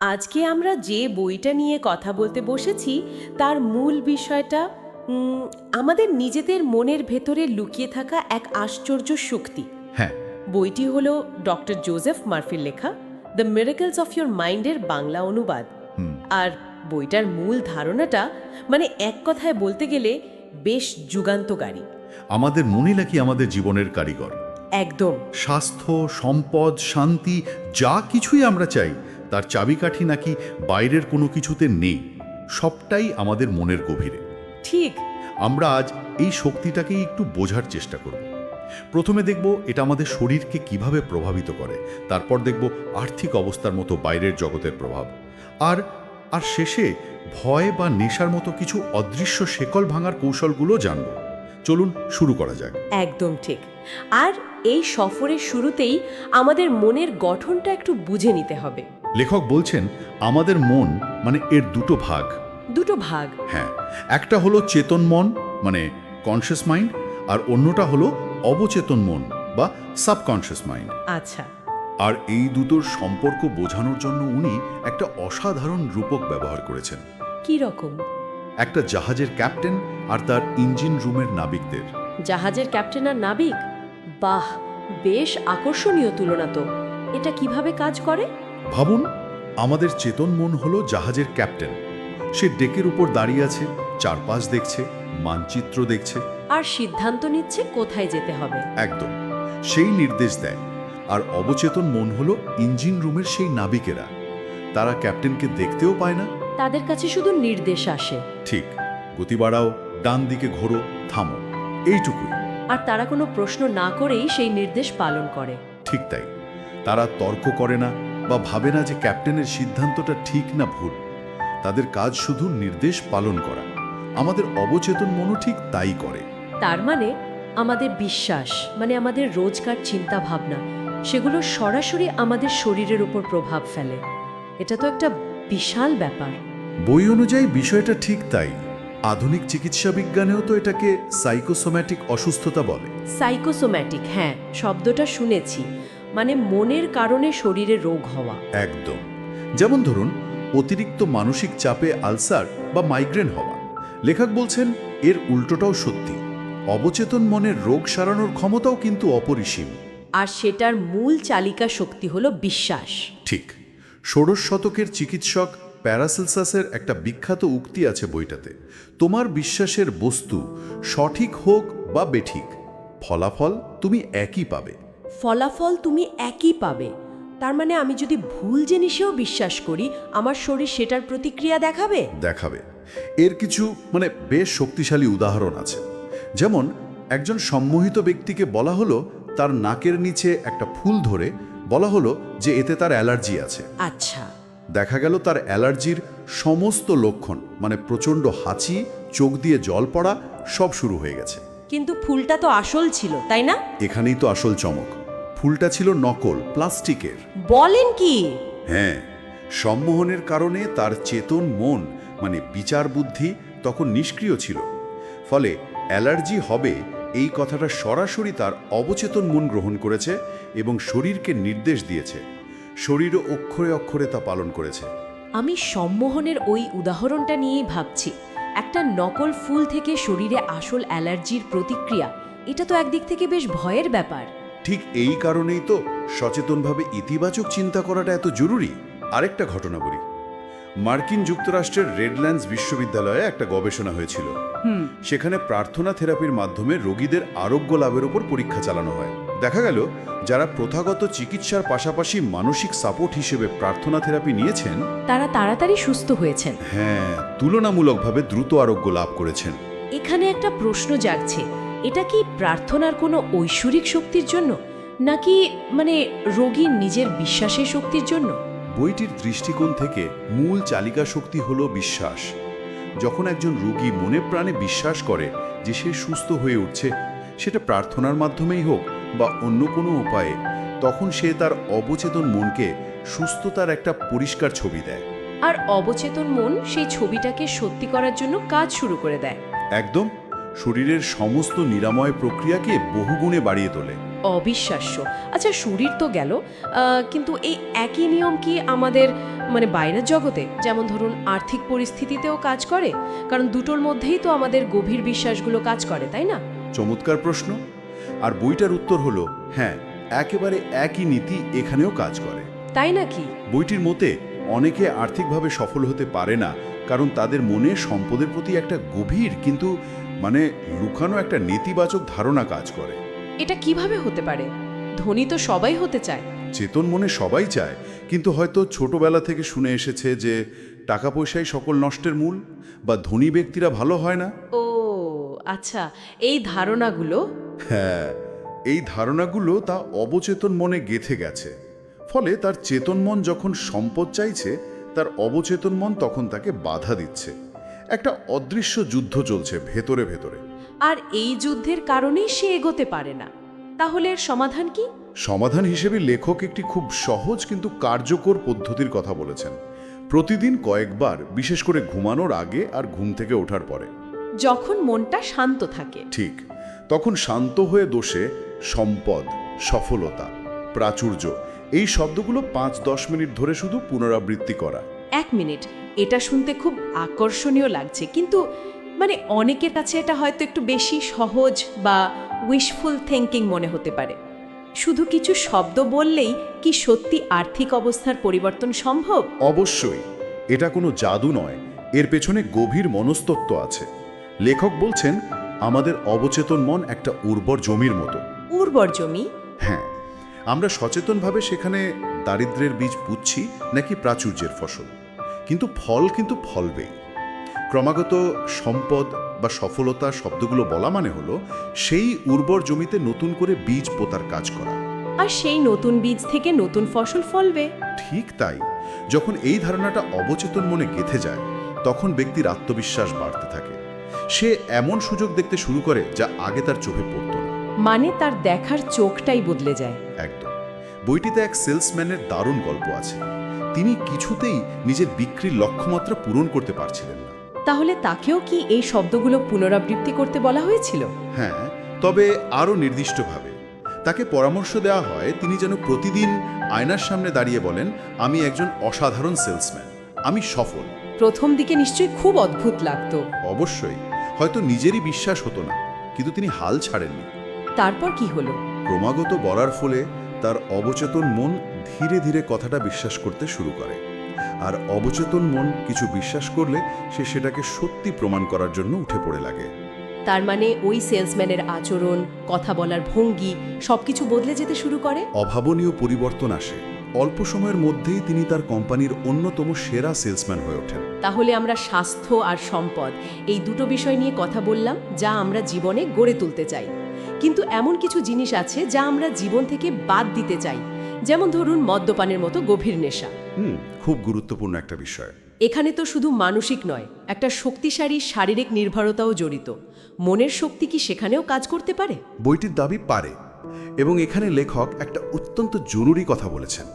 আজকে আমরা যে বইটা নিয়ে কথা বলতে বসেছি তার মূল বিষয়টা আমাদের নিজেদের মনের ভেতরে লুকিয়ে থাকা এক আশ্চর্য শক্তি। হ্যাঁ। বইটি হলো ডক্টর জোসেফ মার্ফির লেখা দ্য মিরাকলস অফ ইয়োর মাইন্ডের বাংলা অনুবাদ। আর বইটার মূল ধারণাটা মানে এক কথায় বলতে গেলে বেশ যুগান্তকারী। আমাদের মনে নাকি আমাদের জীবনের কারিগর? একদম। স্বাস্থ্য সম্পদ শান্তি যা কিছুই আমরা চাই তার চাবিকাঠি নাকি বাইরের কোনো কিছুতে নেই সবটাই আমাদের মনের গভীরে। ঠিক। আমরা আজ এই শক্তিটাকেই একটু বোঝার চেষ্টা করব। প্রথমে দেখব এটা আমাদের শরীরকে কীভাবে প্রভাবিত করে তারপর দেখব আর্থিক অবস্থার মতো বাইরের জগতের প্রভাব। আর আর শেষে ভয় বা নেশার মতো কিছু অদৃশ্য শেকল ভাঙার কৌশলগুলো জানব। চলুন শুরু করা যাক। একদম ঠিক। আর এই সফরের শুরুতেই আমাদের মনের গঠনটা একটু বুঝে নিতে হবে। লেখক বলছেন আমাদের মন মানে এর দুটো ভাগ। দুটো ভাগ। হ্যাঁ একটা হলো চেতন মন মানে কনসিয়াস মাইন্ড আর অন্যটা হলো অবচেতন মন বা সাবকনসিয়াস মাইন্ড আচ্ছা। আর এই দুটোর সম্পর্ক বোঝানোর জন্য উনি একটা অসাধারণ রূপক ব্যবহার করেছেন। কি রকম? একটা জাহাজের ক্যাপ্টেন আর তার ইঞ্জিন রুমের নাবিকদের। জাহাজের ক্যাপ্টেন আর নাবিক? বাহ বেশ আকর্ষণীয় তুলনা তো। এটা কীভাবে কাজ করে? ভাবুন আমাদের চেতন মন হলো জাহাজের ক্যাপ্টেন। সে ডেকের উপর দাঁড়িয়ে আছে চারপাশ দেখছে মানচিত্র দেখছে। আর সিদ্ধান্ত নিচ্ছে কোথায় যেতে হবে। একদম সেই নির্দেশ দেয়। আর অবচেতন মন হলো ইঞ্জিন রুমের সেই নাবিকেরা। তারা ক্যাপ্টেনকে দেখতেও পায় না। তাদের কাছে শুধু নির্দেশ আসে। ঠিক গতি বাড়াও ডান দিকে ঘোরো থামো এইটুকুই। আর তারা কোনো প্রশ্ন না করেই সেই নির্দেশ পালন করে। ঠিক তাই তারা তর্ক করে না বা ভাবে না যে ক্যাপ্টেনের সিদ্ধান্তটা ঠিক না ভুল। তাদের কাজ শুধু নির্দেশ পালন করা। আমাদের অবচেতন মনও ঠিক তাই করে। তার মানে আমাদের বিশ্বাস মানে আমাদের রোজকার চিন্তা ভাবনা সেগুলো সরাসরি আমাদের শরীরের উপর প্রভাব ফেলে। এটা তো একটা বিশাল ব্যাপার। বই অনুযায়ী বিষয়টা ঠিক তাই। আধুনিক চিকিৎসা বিজ্ঞানেও তো এটাকে সাইকোসোম্যাটিক অসুস্থতা বলে। সাইকোসোম্যাটিক হ্যাঁ শব্দটা শুনেছি। মানে মনের কারণে শরীরে রোগ হওয়া। একদম। যেমন ধরুন অতিরিক্ত মানসিক চাপে আলসার বা মাইগ্রেন হওয়া। লেখক বলছেন এর উল্টোটাও সত্যি। অবচেতন মনের রোগ সারানোর ক্ষমতাও কিন্তু অপরিসীম। আর সেটার মূল চালিকা শক্তি হলো বিশ্বাস। ঠিক। ষোড়শ শতকের চিকিৎসক প্যারাসেলসাসের একটা বিখ্যাত উক্তি আছে বইটাতে। তোমার বিশ্বাসের বস্তু সঠিক হোক বা বেঠিক ফলাফল তুমি একই পাবে। ফলাফল তুমি একই পাবে। তার মানে আমি যদি ভুল জিনিসেও বিশ্বাস করি আমার শরীর সেটার প্রতিক্রিয়া দেখাবে? দেখাবে। এর কিছু মানে বেশ শক্তিশালী উদাহরণ আছে। যেমন একজন সম্মোহিত ব্যক্তিকে বলা হলো তার নাকের নিচে একটা ফুল ধরে বলা হলো যে এতে তার অ্যালার্জি আছে। আচ্ছা। দেখা গেল তার অ্যালার্জির সমস্ত লক্ষণ মানে প্রচণ্ড হাঁচি চোখ দিয়ে জল পড়া সব শুরু হয়ে গেছে। কিন্তু ফুলটা তো আসল ছিল তাই না? এখানেই তো আসল চমক। ফুলটা ছিল নকল প্লাস্টিকের। বলেন কি? হ্যাঁ সম্মোহনের কারণে তার চেতন মন মানে বিচার বুদ্ধি তখন নিষ্ক্রিয় ছিল। ফলে অ্যালার্জি হবে এই কথাটা সরাসরি তার অবচেতন মন গ্রহণ করেছে এবং শরীরকে নির্দেশ দিয়েছে। শরীরও অক্ষরে অক্ষরে তা পালন করেছে। আমি সম্মোহনের ওই উদাহরণটা নিয়েই ভাবছি। একটা নকল ফুল থেকে শরীরে আসল অ্যালার্জির প্রতিক্রিয়া এটা তো একদিক থেকে বেশ ভয়ের ব্যাপার। ঠিক এই কারণেই তো সচেতনভাবে ইতিবাচক চিন্তা করাটা এত জরুরি। আরেকটা ঘটনা বলি। মার্কিন যুক্তরাষ্ট্রের রেডল্যান্ডস বিশ্ববিদ্যালয়ে একটা গবেষণা হয়েছিল। হুম। সেখানে প্রার্থনা থেরাপির মাধ্যমে রোগীদের আরোগ্য লাভের উপর পরীক্ষা চালানো হয়। দেখা গেল যারা প্রথাগত চিকিৎসার পাশাপাশি মানসিক সাপোর্ট হিসেবে প্রার্থনা থেরাপি নিয়েছেন তারা তাড়াতাড়ি সুস্থ হয়েছেন। হ্যাঁ তুলনামূলকভাবে দ্রুত আরোগ্য লাভ করেছেন। এখানে একটা প্রশ্ন জাগছে এটা কি প্রার্থনার কোনো ঐশ্বরিক শক্তির জন্য নাকি মানে রোগীর নিজের বিশ্বাসের শক্তির জন্য? বইটির দৃষ্টিকোণ থেকে মূল চালিকা শক্তি হল বিশ্বাস। যখন একজন রোগী মনে প্রাণে বিশ্বাস করে যে সে সুস্থ হয়ে উঠছে সেটা প্রার্থনার মাধ্যমেই হোক বা অন্য কোনো উপায়ে তখন সে তার অবচেতন মনকে সুস্থতার একটা পরিষ্কার ছবি দেয়। আর অবচেতন মন সেই ছবিটাকে সত্যি করার জন্য কাজ শুরু করে দেয়। একদম শরীরের সমস্ত নিরাময় প্রক্রিয়াকে বহুগুণে বাড়িয়ে তোলে। অবিশ্বাস্য। আচ্ছা শরীর তো গেল। কিন্তু এই একই নিয়ম কি আমাদের মানে বাইরের জগতে? যেমন ধরুন আর্থিক পরিস্থিতিতেও কাজ করে? কারণ দুটোর মধ্যেই তো আমাদের গভীর বিশ্বাসগুলো কাজ করে তাই না? চমৎকার প্রশ্ন। আর বইটার উত্তর হলো হ্যাঁ একেবারে একই নীতি এখানেও কাজ করে। তাই নাকি? বইটির মতে অনেকে আর্থিকভাবে সফল হতে পারে না কারণ তাদের মনে সম্পদের প্রতি একটা গভীর কিন্তু মানে লুকানো একটা নেতিবাচক ধারণা কাজ করে। এটা কীভাবে হতে পারে? ধনী তো সবাই হতে চায়। চেতন মনে সবাই চায় কিন্তু হয়তো ছোটবেলা থেকে শুনে এসেছে যে টাকা পয়সাই সকল নষ্টের মূল বা ধনী ব্যক্তিরা ভালো হয় না। ও আচ্ছা এই ধারণাগুলো হ্যাঁ এই ধারণাগুলো তা অবচেতন মনে গেথে গেছে। ফলে তার চেতন মন যখন সম্পদ চাইছে তার অবচেতন মন তখন তাকে বাধা দিচ্ছে। একটা অদৃশ্য যুদ্ধ চলছে ভেতরে ভেতরে। আর এই যুদ্ধের কারণেই সে এগোতে পারে না। তাহলে এর সমাধান কি? সমাধান হিসেবে লেখক একটি খুব সহজ কিন্তু কার্যকর পদ্ধতির কথা বলেছেন। প্রতিদিন কয়েকবার বিশেষ করে ঘুমানোর আগে আর ঘুম থেকে ওঠার পরে। যখন মনটা শান্ত থাকে। ঠিক। তখন শান্ত হয়ে দোষে সম্পদ সফলতা প্রাচুর্য এই শব্দগুলো পাঁচ দশ মিনিট ধরে শুধু পুনরাবৃত্তি করা। এক মিনিট এটা শুনতে খুব আকর্ষণীয় লাগছে কিন্তু মানে অনেকের কাছে এটা হয়তো একটু বেশি সহজ বা উইশফুল থিঙ্কিং মনে হতে পারে। শুধু কিছু শব্দ বললেই কি সত্যি আর্থিক অবস্থার পরিবর্তন সম্ভব? অবশ্যই এটা কোনো জাদু নয় এর পেছনে গভীর মনস্তত্ত্ব আছে। লেখক বলছেন আমাদের অবচেতন মন একটা উর্বর জমির মতো। উর্বর জমি? হ্যাঁ। আমরা সচেতনভাবে সেখানে দারিদ্র্যের বীজ পুচ্ছি নাকি প্রাচুর্যের ফসল। কিন্তু ফল কিন্তু ফলবেই। ক্রমাগত সম্পদ বা সফলতা শব্দগুলো বলা মানে হলো সেই উর্বর জমিতে নতুন করে বীজ পোতার কাজ করা। আর সেই নতুন বীজ থেকে নতুন ফসল ফলবে। ঠিক তাই। যখন এই ধারণাটা অবচেতন মনে গেথে যায় তখন ব্যক্তির আত্মবিশ্বাস বাড়তে থাকে। সে এমন সুযোগ দেখতে শুরু করে যা আগে তার চোখে পড়ত না। মানে তার দেখার চোখটাই বদলে যায়। একদম। বইটিতে এক সেলসম্যানের দারুণ গল্প আছে। তিনি কিছুতেই নিজের বিক্রির লক্ষ্যমাত্রা পূরণ করতে পারছিলেন না। তাহলে তাকেও কি এই শব্দগুলো পুনরাবৃত্তি করতে বলা হয়েছিল? হ্যাঁ তবে আরও নির্দিষ্টভাবে। তাকে পরামর্শ দেওয়া হয় তিনি যেন প্রতিদিন আয়নার সামনে দাঁড়িয়ে বলেন আমি একজন অসাধারণ সেলসম্যান। আমি সফল। প্রথম দিকে নিশ্চয়ই খুব অদ্ভুত লাগতো। অবশ্যই। হয়তো নিজেরই বিশ্বাস হতো না কিন্তু তিনি হাল ছাড়েননি। তারপর কি হলো? ক্রমাগত বলার ফলে তার অবচেতন মন ধীরে ধীরে কথাটা বিশ্বাস করতে শুরু করে। আর অবচেতন মন কিছু বিশ্বাস করলে সে সেটাকে সত্যি প্রমাণ করার জন্য উঠে পড়ে লাগে। তার মানে ওই সেলসম্যানের আচরণ কথা বলার ভঙ্গি সবকিছু বদলে যেতে শুরু করে? অভাবনীয় পরিবর্তন আসে। অল্প সময়ের মধ্যেই তিনি তার কোম্পানির অন্যতম সেরা সেলসম্যান হয়ে ওঠেন। তাহলে আমরা স্বাস্থ্য আর সম্পদ এই দুটো বিষয় নিয়ে কথা বললাম যা আমরা জীবনে গড়ে তুলতে চাই। কিন্তু এমন কিছু জিনিস আছে যা আমরা জীবন থেকে বাদ দিতে চাই যেমন ধরুন মদ্যপানের মতো গভীর নেশা। হুম খুব গুরুত্বপূর্ণ একটা বিষয়। এখানে তো শুধু মানসিক নয় একটা শক্তিশালী শারীরিক নির্ভরতাও জড়িত। মনের শক্তি কি সেখানেও কাজ করতে পারে? বইটির দাবি পারে এবং এখানে লেখক একটা অত্যন্ত জরুরি কথা বলেছেন।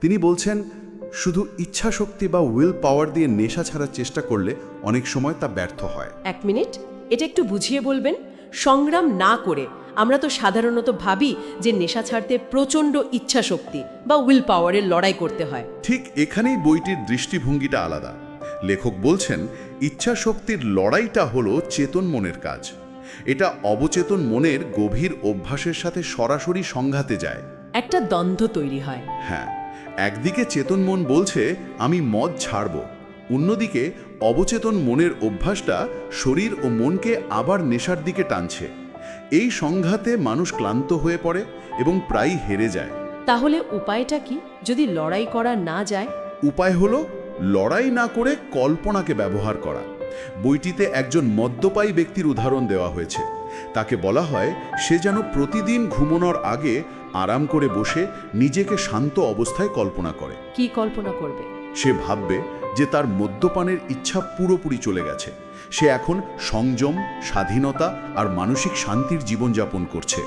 তিনি বলছেন শুধু ইচ্ছা শক্তি বা উইল পাওয়ার দিয়ে নেশা ছাড়ার চেষ্টা করলে অনেক সময় তা ব্যর্থ হয়। এক মিনিট এটা একটু বুঝিয়ে বলবেন? সংগ্রাম না করে আমরা তো সাধারণত ভাবি যে নেশা ছাড়তে প্রচণ্ড ইচ্ছা শক্তি বা উইল পাওয়ারের লড়াই করতে হয়। ঠিক এখানেই বইটির দৃষ্টিভঙ্গিটা আলাদা। লেখক বলছেন ইচ্ছা শক্তির লড়াইটা হলো চেতন মনের কাজ। এটা অবচেতন মনের গভীর অভ্যাসের সাথে সরাসরি সংঘাতে যায়। একটা দ্বন্দ্ব তৈরি হয়। হ্যাঁ। একদিকে চেতন মন বলছে আমি মদ ছাড়ব। অন্যদিকে অবচেতন মনের অভ্যাসটা শরীর ও মনকে আবার নেশার দিকে টানছে। এই সংঘাতে মানুষ ক্লান্ত হয়ে পড়ে এবং প্রায়ই হেরে যায়। তাহলে উপায়টা কি? যদি লড়াই করা না যায়? উপায় হলো লড়াই না করে কল্পনাকে ব্যবহার করা। বইটিতে একজন মদ্যপায়ী ব্যক্তির উদাহরণ দেওয়া হয়েছে। তাকে বলা হয় সে যেন প্রতিদিন ঘুমানোর আগে আরাম করে বসে নিজেকে শান্ত অবস্থায় কল্পনা করে। কি কল্পনা করবে? সে ভাববে যে তার মদ্যপানের ইচ্ছা পুরোপুরি চলে গেছে। সে এখন সংযম স্বাধীনতা আর মানসিক শান্তির জীবনযাপন করছে।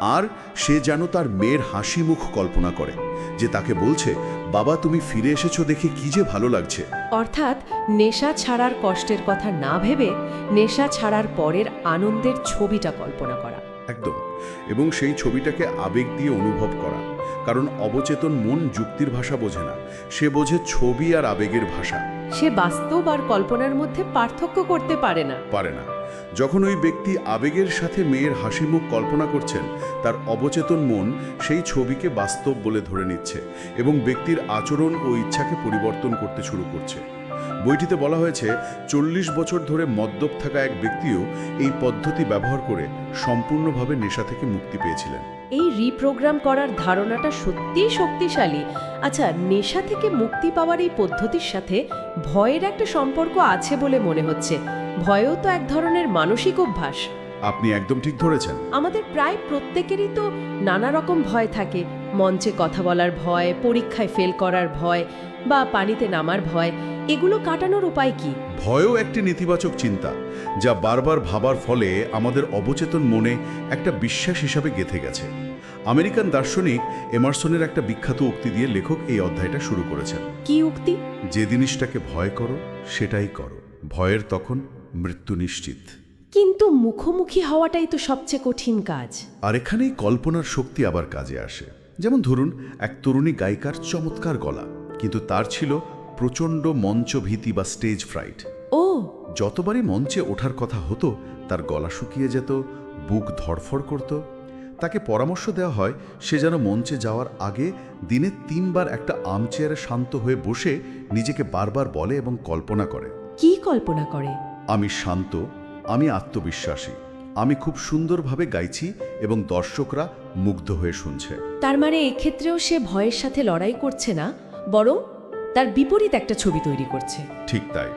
আর সে যেন তার মেয়ের হাসি মুখ কল্পনা করে যে তাকে বলছে বাবা তুমি ফিরে এসেছ দেখে কি যে ভালো লাগছে। অর্থাৎ নেশা ছাড়ার কষ্টের কথা না ভেবে নেশা ছাড়ার পরের আনন্দের ছবিটা কল্পনা করা। একদম। এবং সেই ছবিটাকে আবেগ দিয়ে অনুভব করা। কারণ অবচেতন মন যুক্তির ভাষা বোঝে না। সে বোঝে ছবি আর আবেগের ভাষা। সে বাস্তব আর কল্পনার মধ্যে পার্থক্য করতে পারে না। পারে না। যখন ওই ব্যক্তি আবেগের সাথে মেয়ের হাসি মুখ কল্পনা করছেন তার অবচেতন মন সেই ছবিকে বাস্তব বলে ধরে নিচ্ছে এবং ব্যক্তির আচরণ ও ইচ্ছাকে পরিবর্তন করতে শুরু করছে। বইটিতে বলা হয়েছে চল্লিশ বছর ধরে মদ্যপ থাকা এক ব্যক্তিও এই পদ্ধতি ব্যবহার করে সম্পূর্ণভাবে নেশা থেকে মুক্তি পেয়েছিলেন। এই রিপ্রোগ্রাম করার ধারণাটা সত্যিই শক্তিশালী। আচ্ছা নেশা থেকে মুক্তি পাওয়ার এই পদ্ধতির সাথে ভয়ের একটা সম্পর্ক আছে বলে মনে হচ্ছে। ভয়ও তো এক ধরনের মানসিক অভ্যাস। আপনি একদম ঠিক ধরেছেন। আমাদের প্রায় প্রত্যেকেরই তো নানা রকম ভয় থাকে। মঞ্চে কথা বলার ভয় পরীক্ষায় ফেল করার ভয় বা পানিতে নামার ভয় এগুলো কাটানোর উপায় কি? ভয়ও একটি নেতিবাচক চিন্তা যা বারবার ভাবার ফলে আমাদের অবচেতন মনে একটা বিশ্বাস হিসাবে গেঁথে গেছে। আমেরিকান দার্শনিক এমারসনের একটা বিখ্যাত উক্তি দিয়ে লেখক এই অধ্যায়টা শুরু করেছেন। কি উক্তি? যে জিনিসটাকে ভয় করো সেটাই করো। ভয়ের তখন মৃত্যু নিশ্চিত। কিন্তু মুখোমুখি হওয়াটাই তো সবচেয়ে কঠিন কাজ। আর এখানেই কল্পনার শক্তি আবার কাজে আসে। যেমন ধরুন এক তরুণী গায়িকার চমৎকার গলা কিন্তু তার ছিল প্রচণ্ড মঞ্চভীতি বা স্টেজ ফ্রাইট ও। যতবারই মঞ্চে ওঠার কথা হতো তার গলা শুকিয়ে যেত বুক ধড়ফড় করত। তাকে পরামর্শ দেওয়া হয় সে যেন মঞ্চে যাওয়ার আগে দিনে তিনবার একটা আমচেয়ারে শান্ত হয়ে বসে নিজেকে বারবার বলে এবং কল্পনা করে। কি কল্পনা করে? আমি শান্ত আমি আত্মবিশ্বাসী। আমি খুব সুন্দরভাবে গাইছি এবং দর্শকরা মুগ্ধ হয়ে শুনছে। তার মানে এক্ষেত্রেও সে ভয়ের সাথে লড়াই করছে না বরং তার বিপরীত একটা ছবি তৈরি করছে। ঠিক তাই।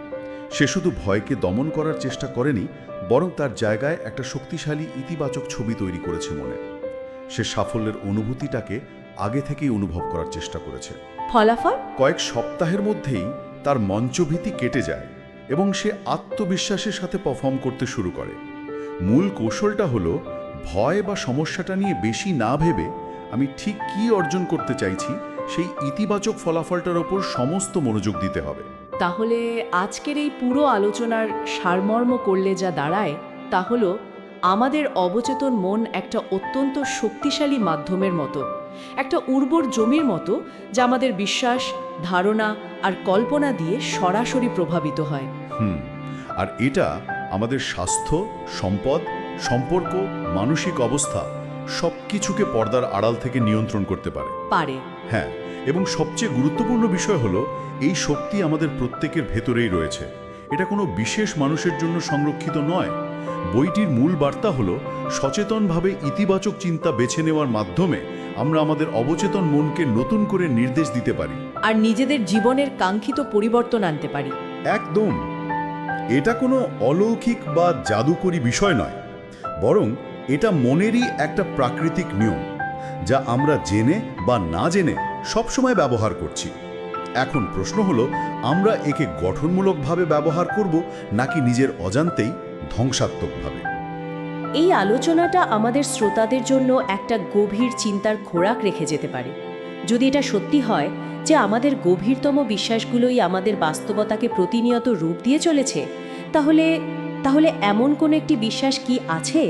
সে শুধু ভয়কে দমন করার চেষ্টা করেনি বরং তার জায়গায় একটা শক্তিশালী ইতিবাচক ছবি তৈরি করেছে মনে। সে সাফল্যের অনুভূতিটাকে আগে থেকেই অনুভব করার চেষ্টা করেছে। ফলাফল? কয়েক সপ্তাহের মধ্যেই তার মঞ্চভীতি কেটে যায় এবং সে আত্মবিশ্বাসের সাথে পারফর্ম করতে শুরু করে। মূল কৌশলটা হলো ভয় বা সমস্যাটা নিয়ে বেশি না ভেবে আমি ঠিক কি অর্জন করতে চাইছি সেই ইতিবাচক ফলাফলটার ওপর সমস্ত মনোযোগ দিতে হবে। তাহলে আজকের এই পুরো আলোচনার সারমর্ম করলে যা দাঁড়ায় তা হলো আমাদের অবচেতন মন একটা অত্যন্ত শক্তিশালী মাধ্যমের মতো একটা উর্বর জমির মতো যা আমাদের বিশ্বাস ধারণা আর কল্পনা দিয়ে সরাসরি প্রভাবিত হয়। হুম আর এটা আমাদের স্বাস্থ্য সম্পদ সম্পর্ক মানসিক অবস্থা সব কিছুকে পর্দার আড়াল থেকে নিয়ন্ত্রণ করতে পারে। পারে। হ্যাঁ এবং সবচেয়ে গুরুত্বপূর্ণ বিষয় হলো এই শক্তি আমাদের প্রত্যেকের ভেতরেই রয়েছে। এটা কোনো বিশেষ মানুষের জন্য সংরক্ষিত নয়। বইটির মূল বার্তা হলো সচেতনভাবে ইতিবাচক চিন্তা বেছে নেওয়ার মাধ্যমে আমরা আমাদের অবচেতন মনকে নতুন করে নির্দেশ দিতে পারি। আর নিজেদের জীবনের কাঙ্ক্ষিত পরিবর্তন আনতে পারি। একদম। এটা কোনো অলৌকিক বা জাদুকরী বিষয় নয়, বরং এটা মনেরই একটা প্রাকৃতিক নিয়ম, যা আমরা জেনে বা না জেনে সবসময় ব্যবহার করছি। এখন প্রশ্ন হলো, আমরা একে গঠনমূলকভাবে ব্যবহার করব, নাকি নিজের অজান্তেই ধ্বংসাত্মকভাবে? এই আলোচনাটা আমাদের শ্রোতাদের জন্য একটা গভীর চিন্তার খোরাক রেখে যেতে পারে। যদি এটা সত্যি হয় যে আমাদের গভীরতম বিশ্বাসগুলোই আমাদের বাস্তবতাকে প্রতিনিয়ত রূপ দিয়ে চলেছে, তাহলে তাহলে এমন কোনো একটি বিশ্বাস কি আছে,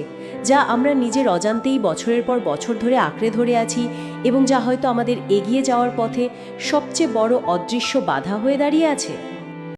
যা আমরা নিজের অজান্তেই বছরের পর বছর ধরে আঁকড়ে ধরে আছি এবং যা হয়তো আমাদের এগিয়ে যাওয়ার পথে সবচেয়ে বড় অদৃশ্য বাধা হয়ে দাঁড়িয়ে আছে?